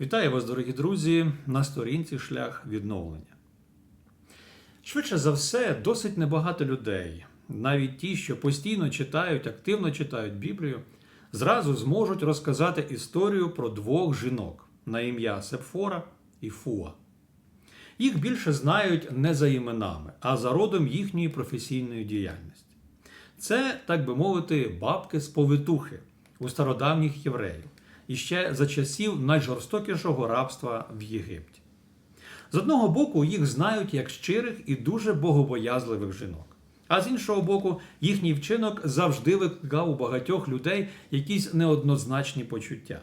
Вітаю вас, дорогі друзі, на сторінці шлях відновлення. Швидше за все, досить небагато людей, навіть ті, що постійно читають, активно читають Біблію, зразу зможуть розказати історію про двох жінок на ім'я Сепфора і Фуа. Їх більше знають не за іменами, а за родом їхньої професійної діяльності. Це, так би мовити, бабки з повитухи у стародавніх євреїв і ще за часів найжорстокішого рабства в Єгипті. З одного боку, їх знають як щирих і дуже богобоязливих жінок. А з іншого боку, їхній вчинок завжди викликав у багатьох людей якісь неоднозначні почуття.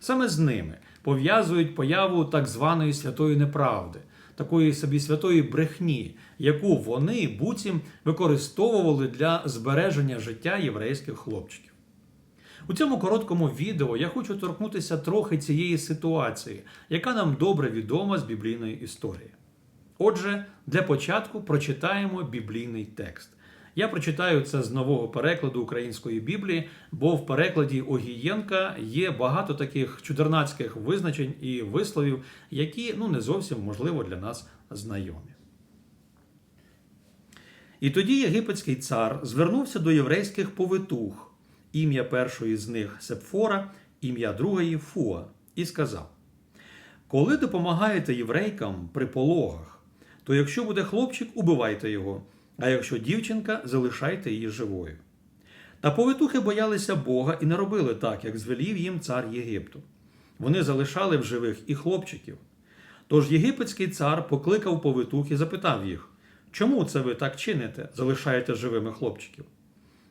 Саме з ними пов'язують появу так званої святої неправди, такої собі святої брехні, яку вони буцім використовували для збереження життя єврейських хлопчиків. У цьому короткому відео я хочу торкнутися трохи цієї ситуації, яка нам добре відома з біблійної історії. Отже, для початку прочитаємо біблійний текст. Я прочитаю це з нового перекладу української Біблії, бо в перекладі Огієнка є багато таких чудернацьких визначень і висловів, які ну, не зовсім можливо для нас знайомі. І тоді єгипетський цар звернувся до єврейських повитух, ім'я першої з них Сепфора, ім'я другої Фуа, і сказав: Коли допомагаєте єврейкам при пологах, то якщо буде хлопчик, убивайте його, а якщо дівчинка, залишайте її живою. Та повитухи боялися Бога і не робили так, як звелів їм цар Єгипту. Вони залишали в живих і хлопчиків. Тож єгипетський цар покликав повитух і запитав їх, чому це ви так чините, залишаєте живими хлопчиків?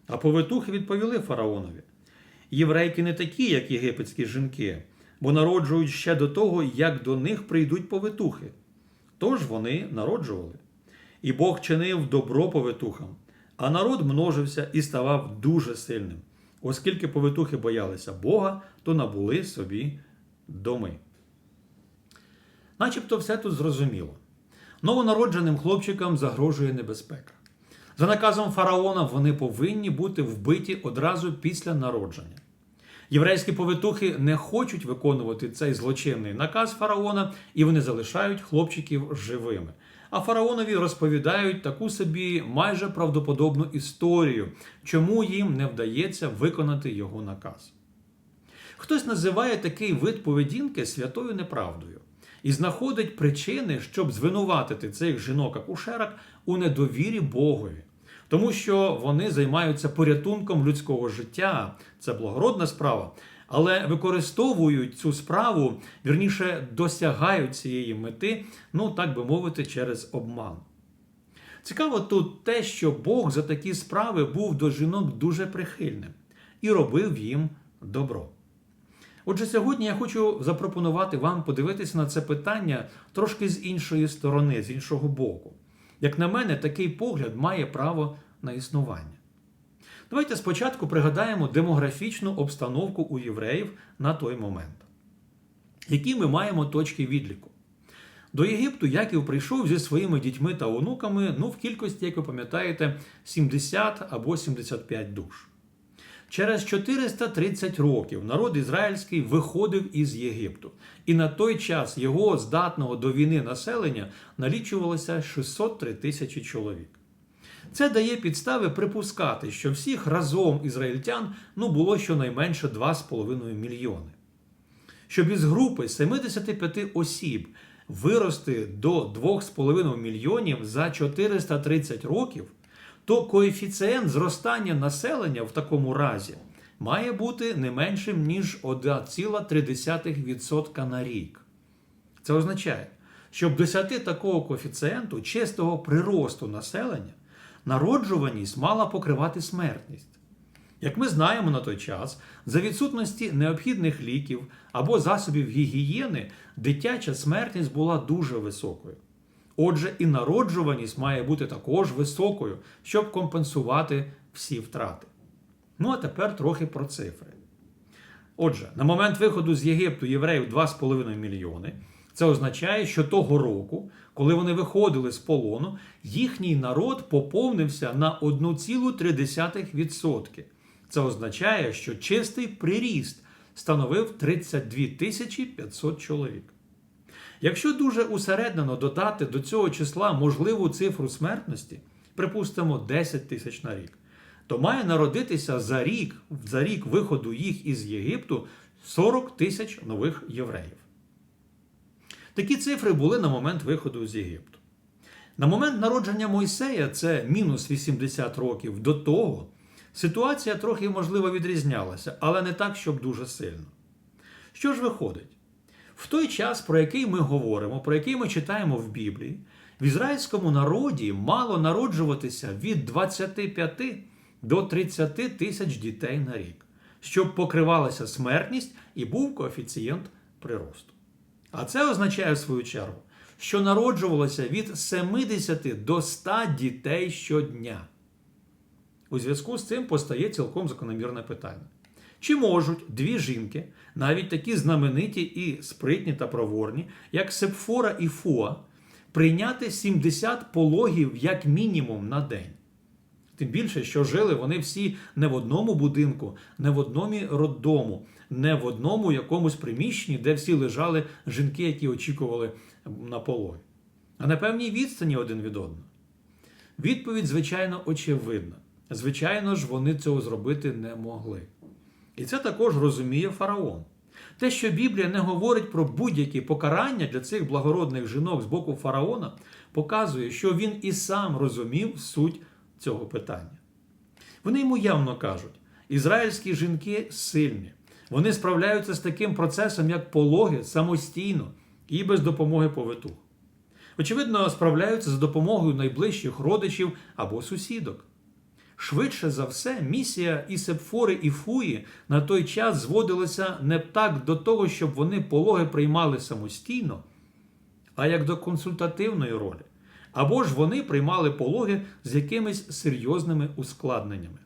А повитухи відповіли фараонові: Єврейки не такі, як єгипетські жінки, бо народжують ще до того, як до них прийдуть повитухи. Тож вони народжували. І Бог чинив добро повитухам, а народ множився і ставав дуже сильним. Оскільки повитухи боялися Бога, то набули собі доми. Начебто все тут зрозуміло. Новонародженим хлопчикам загрожує небезпека. За наказом фараона вони повинні бути вбиті одразу після народження. Єврейські повитухи не хочуть виконувати цей злочинний наказ фараона, і вони залишають хлопчиків живими. А фараонові розповідають таку собі майже правдоподобну історію, чому їм не вдається виконати його наказ. Хтось називає такий вид поведінки святою неправдою і знаходить причини, щоб звинуватити цих жінок-акушерок у недовірі Богові. Тому що вони займаються порятунком людського життя, це благородна справа, але використовують цю справу, вірніше досягають цієї мети, ну так би мовити, через обман. Цікаво тут те, що Бог за такі справи був до жінок дуже прихильним і робив їм добро. Отже, сьогодні я хочу запропонувати вам подивитися на це питання трошки з іншої сторони, з іншого боку. Як на мене, такий погляд має право на існування. Давайте спочатку пригадаємо демографічну обстановку у євреїв на той момент. Які ми маємо точки відліку? До Єгипту Яків прийшов зі своїми дітьми та онуками, ну, в кількості, як ви пам'ятаєте, 70 або 75 душ. Через 430 років народ ізраїльський виходив із Єгипту, і на той час його здатного до війни населення налічувалося 603 тисячі чоловік. Це дає підстави припускати, що всіх разом ізраїльтян ну, було щонайменше 2,5 мільйони. Щоб із групи 75 осіб вирости до 2,5 мільйонів за 430 років, то коефіцієнт зростання населення в такому разі має бути не меншим, ніж 1,3% на рік. Це означає, щоб досягти такого коефіцієнту чистого приросту населення, народжуваність мала покривати смертність. Як ми знаємо на той час, за відсутності необхідних ліків або засобів гігієни, дитяча смертність була дуже високою. Отже, і народжуваність має бути також високою, щоб компенсувати всі втрати. Ну а тепер трохи про цифри. Отже, на момент виходу з Єгипту євреїв 2,5 мільйони. Це означає, що того року, коли вони виходили з полону, їхній народ поповнився на 1,3%. Це означає, що чистий приріст становив 32 тисячі 500 чоловік. Якщо дуже усереднено додати до цього числа можливу цифру смертності, припустимо 10 тисяч на рік, то має народитися за рік, за рік виходу їх із Єгипту 40 тисяч нових євреїв. Такі цифри були на момент виходу з Єгипту. На момент народження Мойсея, це мінус 80 років до того, ситуація трохи, можливо, відрізнялася, але не так, щоб дуже сильно. Що ж виходить? В той час, про який ми говоримо, про який ми читаємо в Біблії, в ізраїльському народі мало народжуватися від 25 до 30 тисяч дітей на рік, щоб покривалася смертність і був коефіцієнт приросту. А це означає, в свою чергу, що народжувалося від 70 до 100 дітей щодня. У зв'язку з цим постає цілком закономірне питання. Чи можуть дві жінки, навіть такі знамениті і спритні та проворні, як Сепфора і Фуа, прийняти 70 пологів як мінімум на день? Тим більше, що жили вони всі не в одному будинку, не в одному роддому, не в одному якомусь приміщенні, де всі лежали жінки, які очікували на пологи, а на певній відстані один від одного. Відповідь, звичайно, очевидна. Звичайно ж, вони цього зробити не могли. І це також розуміє фараон. Те, що Біблія не говорить про будь-які покарання для цих благородних жінок з боку фараона, показує, що він і сам розумів суть цього питання. Вони йому явно кажуть: ізраїльські жінки сильні, вони справляються з таким процесом, як пологи, самостійно і без допомоги повитух. Очевидно, справляються за допомогою найближчих родичів або сусідок. Швидше за все, місія і Сепфори, і Фуї на той час зводилася не так до того, щоб вони пологи приймали самостійно, а як до консультативної ролі. Або ж вони приймали пологи з якимись серйозними ускладненнями.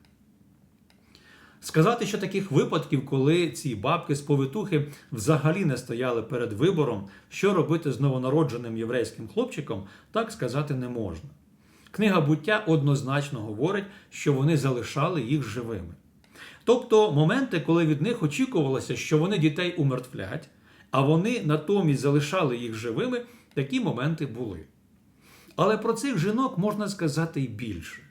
Сказати, що таких випадків, коли ці бабки з повитухи взагалі не стояли перед вибором, що робити з новонародженим єврейським хлопчиком, так сказати не можна. Книга буття однозначно говорить, що вони залишали їх живими. Тобто моменти, коли від них очікувалося, що вони дітей умертвлять, а вони натомість залишали їх живими, такі моменти були. Але про цих жінок можна сказати й більше.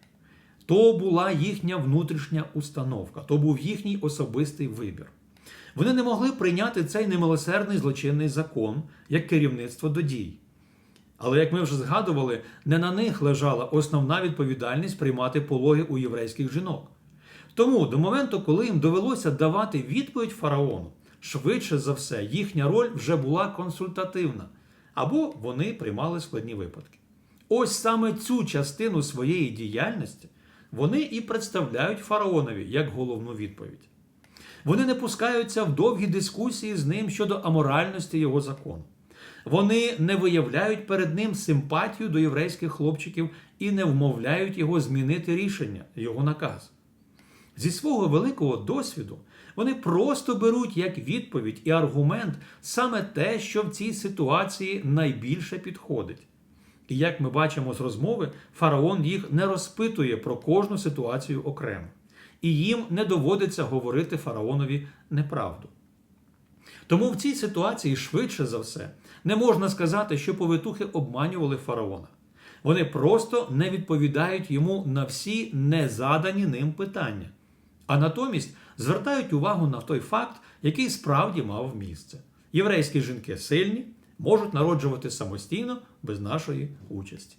То була їхня внутрішня установка, то був їхній особистий вибір. Вони не могли прийняти цей немилосердний злочинний закон як керівництво до дій. Але, як ми вже згадували, не на них лежала основна відповідальність приймати пологи у єврейських жінок. Тому до моменту, коли їм довелося давати відповідь фараону, швидше за все, їхня роль вже була консультативна, або вони приймали складні випадки. Ось саме цю частину своєї діяльності вони і представляють фараонові як головну відповідь. Вони не пускаються в довгі дискусії з ним щодо аморальності його закону. Вони не виявляють перед ним симпатію до єврейських хлопчиків і не вмовляють його змінити рішення, його наказ. Зі свого великого досвіду вони просто беруть як відповідь і аргумент саме те, що в цій ситуації найбільше підходить. І як ми бачимо з розмови, фараон їх не розпитує про кожну ситуацію окремо, і їм не доводиться говорити фараонові неправду. Тому в цій ситуації швидше за все не можна сказати, що повитухи обманювали фараона. Вони просто не відповідають йому на всі незадані ним питання, а натомість звертають увагу на той факт, який справді мав місце. Єврейські жінки сильні, можуть народжувати самостійно без нашої участі.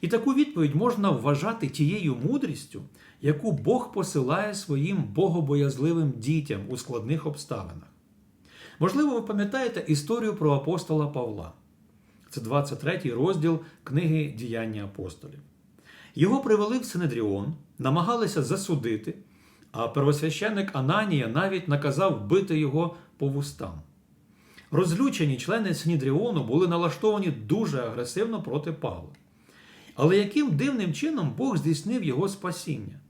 І таку відповідь можна вважати тією мудрістю, яку Бог посилає своїм богобоязливим дітям у складних обставинах. Можливо, ви пам'ятаєте історію про апостола Павла. Це 23 розділ книги Діяння апостолів. Його привели в Синедріон, намагалися засудити, а первосвященник Ананія навіть наказав бити його по вустам. Розлючені члени Синідріону були налаштовані дуже агресивно проти Павла. Але яким дивним чином Бог здійснив його спасіння?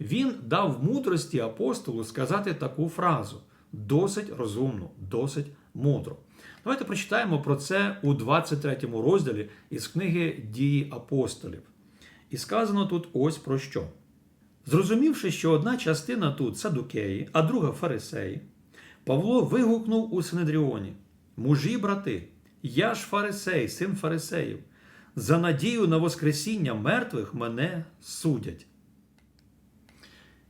Він дав мудрості апостолу сказати таку фразу досить розумно, досить мудро. Давайте прочитаємо про це у 23 розділі із книги Дії апостолів. І сказано тут ось про що. Зрозумівши, що одна частина тут садукеї, а друга фарисеї, Павло вигукнув у Синедріоні: Мужі, брати, я ж фарисей, син фарисеїв. За надію на Воскресіння мертвих мене судять.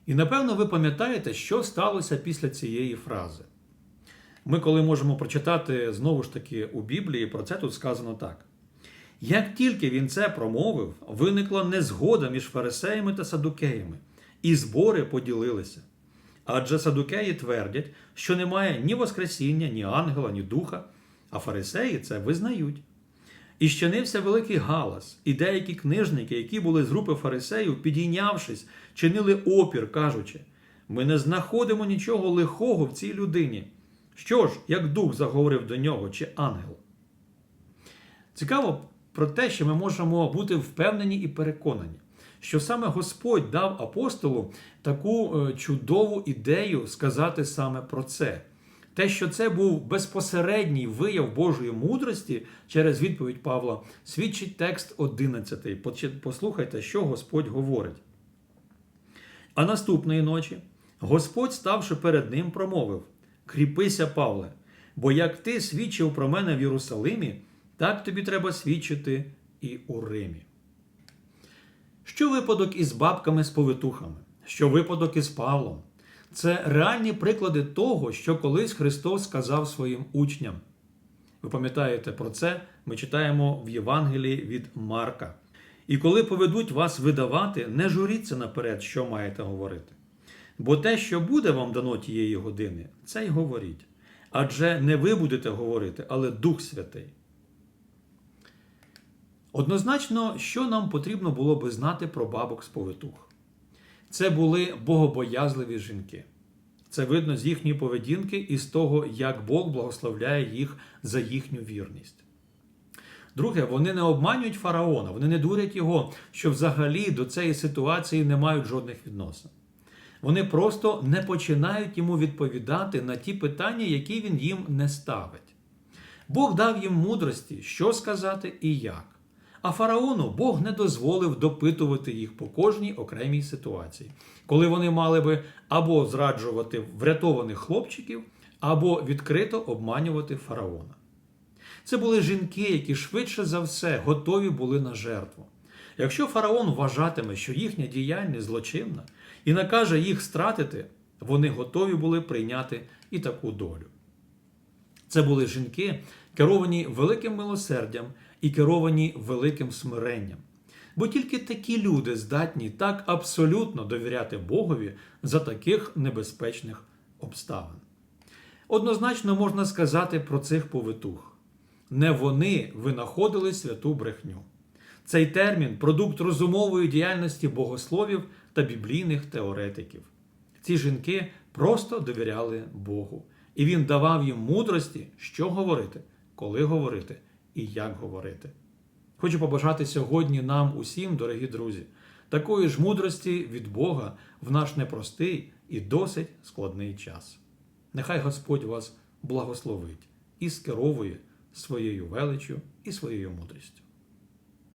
І напевно ви пам'ятаєте, що сталося після цієї фрази. Ми, коли можемо прочитати знову ж таки у Біблії, про це тут сказано так. Як тільки він це промовив, виникла незгода між фарисеями та садукеями, і збори поділилися. Адже садукеї твердять, що немає ні Воскресіння, ні ангела, ні духа, а фарисеї це визнають. І щинився великий галас, і деякі книжники, які були з групи фарисеїв, підійнявшись, чинили опір, кажучи: ми не знаходимо нічого лихого в цій людині. Що ж, як дух заговорив до нього чи ангел? Цікаво про те, що ми можемо бути впевнені і переконані, що саме Господь дав апостолу таку е, чудову ідею сказати саме про це. Те, що це був безпосередній вияв Божої мудрості через відповідь Павла, свідчить текст 11. Послухайте, що Господь говорить. А наступної ночі Господь, ставши перед ним, промовив: Кріпися, Павле, бо як ти свідчив про мене в Єрусалимі, так тобі треба свідчити і у Римі. Що випадок із бабками з повитухами? Що випадок із Павлом? Це реальні приклади того, що колись Христос сказав своїм учням. Ви пам'ятаєте про це? Ми читаємо в Євангелії від Марка. І коли поведуть вас видавати, не журіться наперед, що маєте говорити. Бо те, що буде вам дано тієї години, це й говоріть. Адже не ви будете говорити, але Дух Святий. Однозначно, що нам потрібно було би знати про бабок з повитух. Це були богобоязливі жінки. Це видно з їхньої поведінки і з того, як Бог благословляє їх за їхню вірність. Друге, вони не обманюють фараона, вони не дурять його, що взагалі до цієї ситуації не мають жодних відносин. Вони просто не починають йому відповідати на ті питання, які він їм не ставить. Бог дав їм мудрості, що сказати і як. А фараону Бог не дозволив допитувати їх по кожній окремій ситуації, коли вони мали би або зраджувати врятованих хлопчиків, або відкрито обманювати фараона. Це були жінки, які швидше за все готові були на жертву. Якщо фараон вважатиме, що їхня діяльність злочинна і накаже їх стратити, вони готові були прийняти і таку долю. Це були жінки, керовані великим милосердям і керовані великим смиренням. Бо тільки такі люди здатні так абсолютно довіряти Богові за таких небезпечних обставин. Однозначно можна сказати про цих повитух. Не вони винаходили святу брехню. Цей термін продукт розумової діяльності богословів та біблійних теоретиків. Ці жінки просто довіряли Богу, і він давав їм мудрості, що говорити, коли говорити і як говорити. Хочу побажати сьогодні нам усім, дорогі друзі, такої ж мудрості від Бога в наш непростий і досить складний час. Нехай Господь вас благословить і скеровує своєю величю і своєю мудрістю.